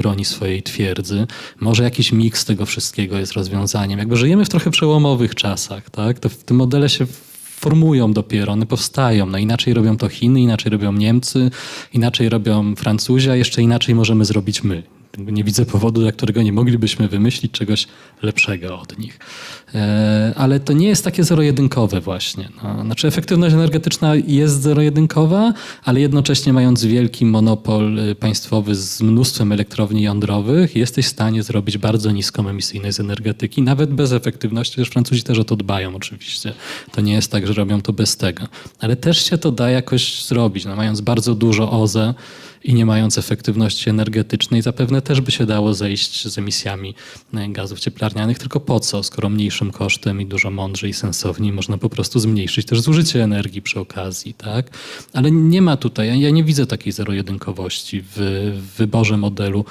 broni swojej twierdzy. Może jakiś miks tego wszystkiego jest rozwiązaniem. Jakby żyjemy w trochę przełomowych czasach, tak? To, te modele się formują dopiero, one powstają. No inaczej robią to Chiny, inaczej robią Niemcy, inaczej robią Francuzi, a jeszcze inaczej możemy zrobić my. Nie widzę powodu, dla którego nie moglibyśmy wymyślić czegoś lepszego od nich. E, ale to nie jest takie zero-jedynkowe właśnie. No, znaczy efektywność energetyczna jest zero-jedynkowa, ale jednocześnie mając wielki monopol y, państwowy z mnóstwem elektrowni jądrowych, jesteś w stanie zrobić bardzo niską emisyjność z energetyki, nawet bez efektywności, też Francuzi też o to dbają oczywiście. To nie jest tak, że robią to bez tego. Ale też się to da jakoś zrobić, no, mając bardzo dużo OZE, i nie mając efektywności energetycznej, zapewne też by się dało zejść z emisjami e, gazów cieplarnianych, tylko po co, skoro mniejszym kosztem i dużo mądrzej i sensowniej można po prostu zmniejszyć też zużycie energii przy okazji, tak? Ale nie ma tutaj, ja- nie widzę takiej zero-jedynkowości w wyborze modelu